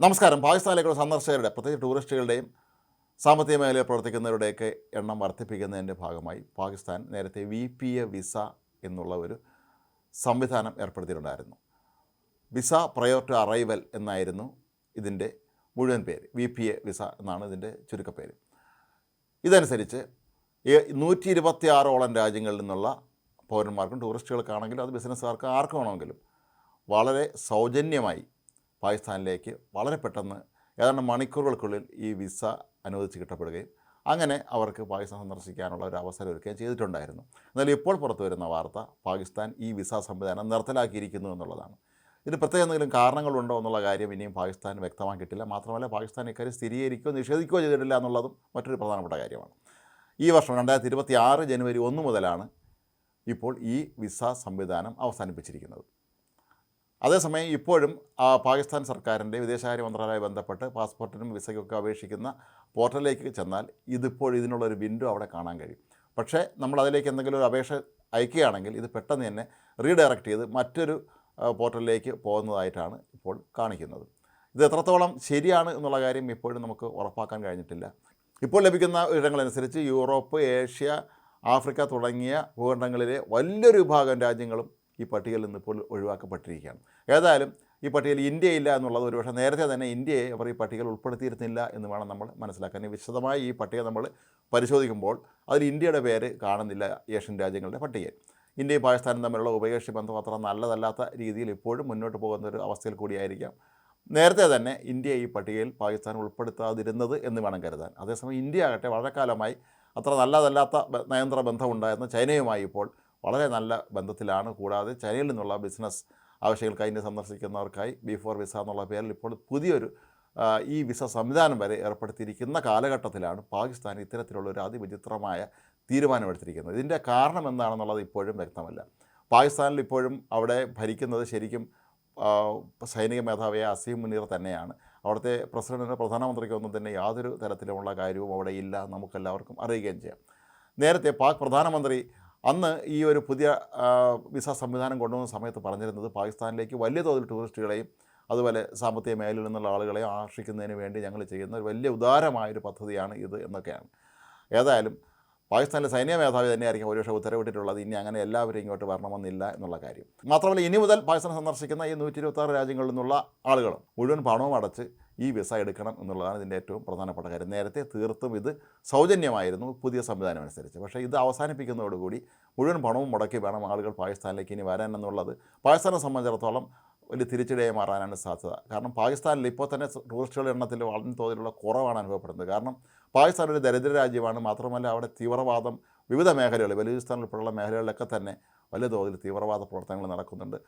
നമസ്കാരം. പാകിസ്ഥാനിലേക്കുള്ള സന്ദർശകരുടെ പ്രത്യേകിച്ച് ടൂറിസ്റ്റുകളുടെയും സാമ്പത്തിക മേഖലയിൽ പ്രവർത്തിക്കുന്നവരുടെയൊക്കെ എണ്ണം വർദ്ധിപ്പിക്കുന്നതിന്റെ ഭാഗമായി പാകിസ്ഥാൻ നേരത്തെ വി പി എ വിസ എന്നുള്ള ഒരു സംവിധാനം ഏർപ്പെടുത്തിയിട്ടുണ്ടായിരുന്നു. വിസ പ്രയോർ ടു അറൈവൽ എന്നായിരുന്നു ഇതിന്റെ മുഴുവൻ പേര്. വി പി എ വിസ എന്നാണ് ഇതിന്റെ ചുരുക്കപ്പേര്. ഇതനുസരിച്ച് നൂറ്റി ഇരുപത്തി ആറോളം രാജ്യങ്ങളിൽ നിന്നുള്ള പൗരന്മാർക്കും ടൂറിസ്റ്റുകൾക്കാണെങ്കിലും അത് ബിസിനസ്സുകാർക്ക് ആർക്കും വളരെ സൗജന്യമായി പാകിസ്ഥാനിലേക്ക് വളരെ പെട്ടെന്ന് ഏതാണ്ട് മണിക്കൂറുകൾക്കുള്ളിൽ ഈ വിസ അനുവദിച്ച് കിട്ടപ്പെടുകയും അങ്ങനെ അവർക്ക് പാകിസ്ഥാൻ സന്ദർശിക്കാനുള്ള ഒരു അവസരം ഒരുക്കുകയും ചെയ്തിട്ടുണ്ടായിരുന്നു. എന്നാൽ ഇപ്പോൾ പുറത്തു വരുന്ന വാർത്ത പാകിസ്ഥാൻ ഈ വിസ സംവിധാനം നിർത്തലാക്കിയിരിക്കുന്നു എന്നുള്ളതാണ്. ഇതിന് പ്രത്യേക എന്തെങ്കിലും കാരണങ്ങളുണ്ടോ എന്നുള്ള കാര്യം ഇനിയും പാകിസ്ഥാൻ വ്യക്തമാക്കിയിട്ടില്ല മാത്രമല്ല പാകിസ്ഥാൻ ഇക്കാര്യം സ്ഥിരീകരിക്കുകയോ നിഷേധിക്കുകയോ ചെയ്തിട്ടില്ല എന്നുള്ളതും മറ്റൊരു പ്രധാനപ്പെട്ട കാര്യമാണ്. ഈ വർഷം രണ്ടായിരത്തി ഇരുപത്തി ആറ് ജനുവരി ഒന്ന് മുതലാണ് ഇപ്പോൾ ഈ വിസ സംവിധാനം അവസാനിപ്പിച്ചിരിക്കുന്നത്. അതേസമയം ഇപ്പോഴും പാകിസ്ഥാൻ സർക്കാരിന്റെ വിദേശകാര്യ മന്ത്രാലയവുമായി ബന്ധപ്പെട്ട് പാസ്പോർട്ടിനും വിസയ്ക്കൊക്കെ അപേക്ഷിക്കുന്ന പോർട്ടലിലേക്ക് ചെന്നാൽ ഇതിപ്പോൾ ഇതിനുള്ളൊരു വിൻഡോ അവിടെ കാണാൻ കഴിയും. പക്ഷേ നമ്മൾ അതിലേക്ക് എന്തെങ്കിലും ഒരു അപേക്ഷ അയക്കുകയാണെങ്കിൽ ഇത് പെട്ടെന്ന് തന്നെ റീഡയറക്റ്റ് ചെയ്ത് മറ്റൊരു പോർട്ടലിലേക്ക് പോകുന്നതായിട്ടാണ് ഇപ്പോൾ കാണിക്കുന്നത്. ഇത് എത്രത്തോളം ശരിയാണ് എന്നുള്ള കാര്യം ഇപ്പോഴും നമുക്ക് ഉറപ്പാക്കാൻ കഴിഞ്ഞിട്ടില്ല. ഇപ്പോൾ ലഭിക്കുന്ന വിവരങ്ങളനുസരിച്ച് യൂറോപ്പ് ഏഷ്യ ആഫ്രിക്ക തുടങ്ങിയ ഭൂഖണ്ഡങ്ങളിലെ വലിയൊരു വിഭാഗം രാജ്യങ്ങളും ഈ പട്ടികയിൽ നിന്ന് ഇപ്പോൾ ഒഴിവാക്കപ്പെട്ടിരിക്കുകയാണ്. ഏതായാലും ഈ പട്ടികയിൽ ഇന്ത്യ ഇല്ല എന്നുള്ളത് ഒരുപക്ഷെ നേരത്തെ തന്നെ ഇന്ത്യയെ അവർ ഈ പട്ടികയിൽ ഉൾപ്പെടുത്തിയിരുന്നില്ല എന്ന് വേണം നമ്മൾ മനസ്സിലാക്കാൻ. വിശദമായി ഈ പട്ടിക നമ്മൾ പരിശോധിക്കുമ്പോൾ അതിൽ ഇന്ത്യയുടെ പേര് കാണുന്നില്ല ഏഷ്യൻ രാജ്യങ്ങളുടെ പട്ടികയിൽ. ഇന്ത്യയും പാകിസ്ഥാനും തമ്മിലുള്ള ഉഭയകക്ഷി ബന്ധം അത്ര നല്ലതല്ലാത്ത രീതിയിൽ ഇപ്പോഴും മുന്നോട്ട് പോകുന്ന ഒരു അവസ്ഥയിൽ കൂടിയായിരിക്കാം. നേരത്തെ തന്നെ ഇന്ത്യ ഈ പട്ടികയിൽ പാകിസ്ഥാൻ ഉൾപ്പെടുത്താതിരുന്നത് എന്ന് വേണം കരുതാൻ. അതേസമയം ഇന്ത്യ ആകട്ടെ വളരെ കാലമായി അത്ര നല്ലതല്ലാത്ത നയന്ത്ര ബന്ധമുണ്ടായിരുന്ന ചൈനയുമായി ഇപ്പോൾ വളരെ നല്ല ബന്ധത്തിലാണ്. കൂടാതെ ചൈനയിൽ നിന്നുള്ള ബിസിനസ് ആവശ്യങ്ങൾക്കായി ഇന്ത്യ സന്ദർശിക്കുന്നവർക്കായി ബി ഫോർ വിസ എന്നുള്ള പേരിൽ ഇപ്പോൾ പുതിയൊരു ഈ വിസ സംവിധാനം വരെ ഏർപ്പെടുത്തിയിരിക്കുന്ന കാലഘട്ടത്തിലാണ് പാകിസ്ഥാൻ ഇത്തരത്തിലുള്ള ഒരു അതിവിചിത്രമായ തീരുമാനമെടുത്തിരിക്കുന്നത്. ഇതിന്റെ കാരണം എന്താണെന്നുള്ളത് ഇപ്പോഴും വ്യക്തമല്ല. പാകിസ്ഥാനിൽ ഇപ്പോഴും അവിടെ ഭരിക്കുന്നത് ശരിക്കും സൈനിക മേധാവിയായ അസീം മുനീർ തന്നെയാണ്. അവിടുത്തെ പ്രസിഡന്റിന് പ്രധാനമന്ത്രിക്കൊന്നും തന്നെ യാതൊരു തരത്തിലുമുള്ള കാര്യവും അവിടെ ഇല്ല നമുക്കെല്ലാവർക്കും അറിയുകയും ചെയ്യാം. നേരത്തെ പാക് പ്രധാനമന്ത്രി അന്ന് ഈ ഒരു പുതിയ വിസ സംവിധാനം കൊണ്ടുവന്ന സമയത്ത് പറഞ്ഞിരുന്നത് പാകിസ്ഥാനിലേക്ക് വലിയ തോതിൽ ടൂറിസ്റ്റുകളെയും അതുപോലെ സാമ്പത്തിക മേഖലയിൽ നിന്നുള്ള ആളുകളെയും ആകർഷിക്കുന്നതിന് വേണ്ടി ഞങ്ങൾ ചെയ്യുന്ന ഒരു വലിയ ഉദാരമായൊരു പദ്ധതിയാണ് ഇത് എന്നൊക്കെയാണ്. ഏതായാലും പാകിസ്ഥാനിലെ സൈനിക മേധാവി തന്നെയായിരിക്കും ഒരുപക്ഷെ ഉത്തരവിട്ടിട്ടുള്ളത്. ഇനി അങ്ങനെ എല്ലാവരും ഇങ്ങോട്ട് വരണമെന്നില്ല എന്നുള്ള കാര്യം. മാത്രമല്ല ഇനി മുതൽ പാകിസ്ഥാൻ സന്ദർശിക്കുന്ന ഈ നൂറ്റി രാജ്യങ്ങളിൽ നിന്നുള്ള ആളുകളും മുഴുവൻ പണവും അടച്ച് ഈ വിസ എടുക്കണം എന്നുള്ളതാണ് ഇതിന്റെ ഏറ്റവും പ്രധാനപ്പെട്ട കാര്യം. നേരത്തെ തീർത്തും ഇത് സൗജന്യമായിരുന്നു പുതിയ സംവിധാനം അനുസരിച്ച്. പക്ഷേ ഇത് അവസാനിപ്പിക്കുന്നതോടുകൂടി മുഴുവൻ പണവും മുടക്കി വേണം ആളുകൾ പാകിസ്ഥാനിലേക്ക് ഇനി വരാൻ എന്നുള്ളത്. പാകിസ്ഥാനെ സംബന്ധിച്ചിടത്തോളം വലിയ തിരിച്ചടിയായി മാറാനാണ് സാധ്യത. കാരണം പാകിസ്ഥാനിൽ ഇപ്പോൾ തന്നെ ടൂറിസ്റ്റുകളുടെ എണ്ണത്തിൽ വളരെ തോതിലുള്ള കുറവാണ് അനുഭവപ്പെടുന്നത്. കാരണം പാകിസ്ഥാൻ ഒരു ദരിദ്ര രാജ്യമാണ്. മാത്രമല്ല അവിടെ തീവ്രവാദം വിവിധ മേഖലകളിൽ ബലൂചിസ്ഥാൻ ഉൾപ്പെടെയുള്ള മേഖലകളിലൊക്കെ തന്നെ വലിയ തോതിൽ തീവ്രവാദ പ്രവർത്തനങ്ങൾ നടക്കുന്നുണ്ട്.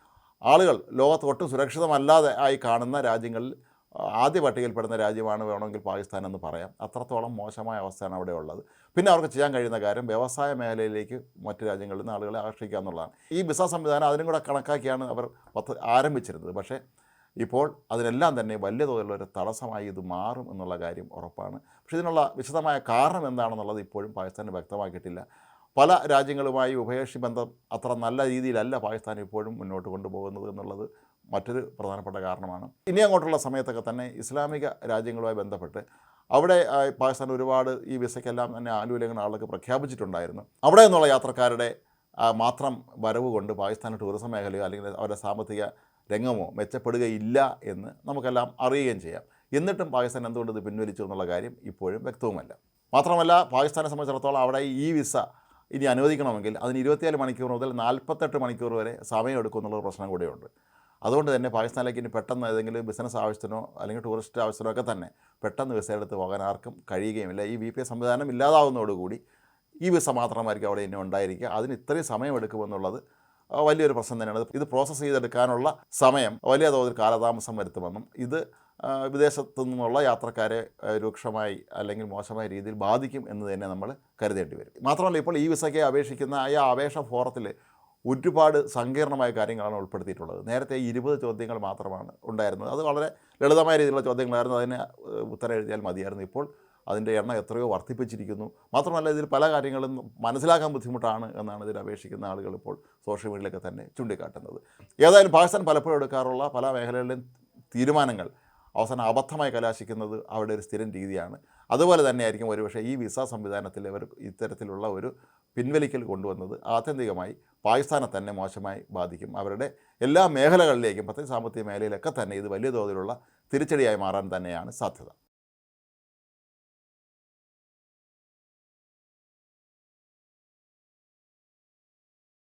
ആളുകൾ ലോകത്ത് ഒട്ടും സുരക്ഷിതമല്ലാതെ ആയി കാണുന്ന രാജ്യങ്ങളിൽ ആദ്യ പട്ടികയിൽപ്പെടുന്ന രാജ്യമാണ് വേണമെങ്കിൽ പാകിസ്ഥാൻ എന്ന് പറയാം. അത്രത്തോളം മോശമായ അവസ്ഥയാണ് അവിടെ ഉള്ളത്. പിന്നെ അവർക്ക് ചെയ്യാൻ കഴിയുന്ന കാര്യം വ്യവസായ മേഖലയിലേക്ക് മറ്റ് രാജ്യങ്ങളിൽ നിന്ന് ആളുകളെ ആകർഷിക്കുക എന്നുള്ളതാണ്. ഈ വിസ സംവിധാനം അതിനും കൂടെ കണക്കാക്കിയാണ് അവർ പത്ത് ആരംഭിച്ചിരുന്നത്. പക്ഷേ ഇപ്പോൾ അതിനെല്ലാം തന്നെ വലിയ തോതിലുള്ള ഒരു തടസ്സമായി ഇത് മാറും എന്നുള്ള കാര്യം ഉറപ്പാണ്. പക്ഷേ ഇതിനുള്ള വിശദമായ കാരണം എന്താണെന്നുള്ളത് ഇപ്പോഴും പാകിസ്ഥാൻ വ്യക്തമാക്കിയിട്ടില്ല. പല രാജ്യങ്ങളുമായി ഉഭയകക്ഷി ബന്ധം അത്ര നല്ല രീതിയിലല്ല പാകിസ്ഥാൻ ഇപ്പോഴും മുന്നോട്ട് കൊണ്ടുപോകുന്നത് എന്നുള്ളത് മറ്റൊരു പ്രധാനപ്പെട്ട കാരണമാണ്. ഇനി അങ്ങോട്ടുള്ള സമയത്തൊക്കെ തന്നെ ഇസ്ലാമിക രാജ്യങ്ങളുമായി ബന്ധപ്പെട്ട് അവിടെ പാകിസ്ഥാൻ ഒരുപാട് ഈ വിസയ്ക്കെല്ലാം തന്നെ ആനുകൂല്യങ്ങൾ ആളുകൾക്ക് പ്രഖ്യാപിച്ചിട്ടുണ്ടായിരുന്നു. അവിടെ നിന്നുള്ള യാത്രക്കാരുടെ മാത്രം വരവ് കൊണ്ട് പാകിസ്ഥാൻ ടൂറിസം മേഖലയോ അല്ലെങ്കിൽ അവരുടെ സാമ്പത്തിക രംഗമോ മെച്ചപ്പെടുകയില്ല എന്ന് നമുക്കെല്ലാം അറിയുകയും ചെയ്യാം. എന്നിട്ടും പാകിസ്ഥാൻ എന്തുകൊണ്ട് ഇത് പിൻവലിച്ചു എന്നുള്ള കാര്യം ഇപ്പോഴും വ്യക്തവുമല്ല. മാത്രമല്ല പാകിസ്ഥാനെ സംബന്ധിച്ചിടത്തോളം അവിടെ ഈ വിസ ഇനി അനുവദിക്കണമെങ്കിൽ അതിന് ഇരുപത്തിനാല് മണിക്കൂർ മുതൽ നാൽപ്പത്തെട്ട് മണിക്കൂർ വരെ സമയമെടുക്കും എന്നുള്ളൊരു പ്രശ്നം കൂടെയുണ്ട്. അതുകൊണ്ട് തന്നെ പാകിസ്ഥാനിലേക്ക് ഇനി പെട്ടെന്ന് ഏതെങ്കിലും ബിസിനസ് ആവശ്യത്തിനോ അല്ലെങ്കിൽ ടൂറിസ്റ്റ് ആവശ്യത്തിനോ ഒക്കെ തന്നെ പെട്ടെന്ന് വിസ എടുത്ത് പോകാൻ ആർക്കും കഴിയുകയുമില്ല. ഈ വി പി എ സംവിധാനം ഇല്ലാതാവുന്നതോടുകൂടി ഈ വിസ മാത്രമായിരിക്കും അവിടെ ഇനി ഉണ്ടായിരിക്കുക. അതിന് ഇത്രയും സമയമെടുക്കുമെന്നുള്ളത് വലിയൊരു പ്രശ്നം തന്നെയാണ്. ഇത് പ്രോസസ്സ് ചെയ്തെടുക്കാനുള്ള സമയം വലിയ തോതിൽ കാലതാമസം വരുത്തുമെന്നും ഇത് വിദേശത്തു നിന്നുള്ള യാത്രക്കാരെ രൂക്ഷമായി അല്ലെങ്കിൽ മോശമായ രീതിയിൽ ബാധിക്കും എന്ന് തന്നെ നമ്മൾ കരുതേണ്ടി വരും. മാത്രമല്ല ഇപ്പോൾ ഈ വിസയ്ക്ക് അപേക്ഷിക്കുന്ന ആ അപേക്ഷ ഫോറത്തിൽ ഒരുപാട് സങ്കീർണമായ കാര്യങ്ങളാണ് ഉൾപ്പെടുത്തിയിട്ടുള്ളത്. നേരത്തെ ഇരുപത് ചോദ്യങ്ങൾ മാത്രമാണ് ഉണ്ടായിരുന്നത്. അത് വളരെ ലളിതമായ രീതിയിലുള്ള ചോദ്യങ്ങളായിരുന്നു. അതിന് ഉത്തരം എഴുതിയാൽ മതിയായിരുന്നു. ഇപ്പോൾ അതിന്റെ എണ്ണം എത്രയോ വർദ്ധിപ്പിച്ചിരിക്കുന്നു. മാത്രമല്ല ഇതിൽ പല കാര്യങ്ങളും മനസ്സിലാക്കാൻ ബുദ്ധിമുട്ടാണ് എന്നാണ് ഇതിൽ അപേക്ഷിക്കുന്ന ആളുകൾ ഇപ്പോൾ സോഷ്യൽ മീഡിയയിലൊക്കെ തന്നെ ചൂണ്ടിക്കാട്ടുന്നത്. ഏതായാലും പാകിസ്ഥാൻ പലപ്പോഴും എടുക്കാറുള്ള പല മേഖലകളിലും തീരുമാനങ്ങൾ അവസാനം അബദ്ധമായി കലാശിക്കുന്നത് അവിടെ ഒരു സ്ഥിരം രീതിയാണ്. അതുപോലെ തന്നെയായിരിക്കും ഒരുപക്ഷെ ഈ വിസ സംവിധാനത്തിൽ ഇവർ ഇത്തരത്തിലുള്ള ഒരു പിൻവലിക്കൽ കൊണ്ടുവന്നത് ആത്യന്തികമായി പാകിസ്ഥാനെ തന്നെ മോശമായി ബാധിക്കും. അവരുടെ എല്ലാ മേഖലകളിലേക്കും പ്രത്യേകിച്ച് സാമ്പത്തിക മേഖലയിലൊക്കെ തന്നെ ഇത് വലിയ തോതിലുള്ള തിരിച്ചടിയായി മാറാൻ തന്നെയാണ് സാധ്യത.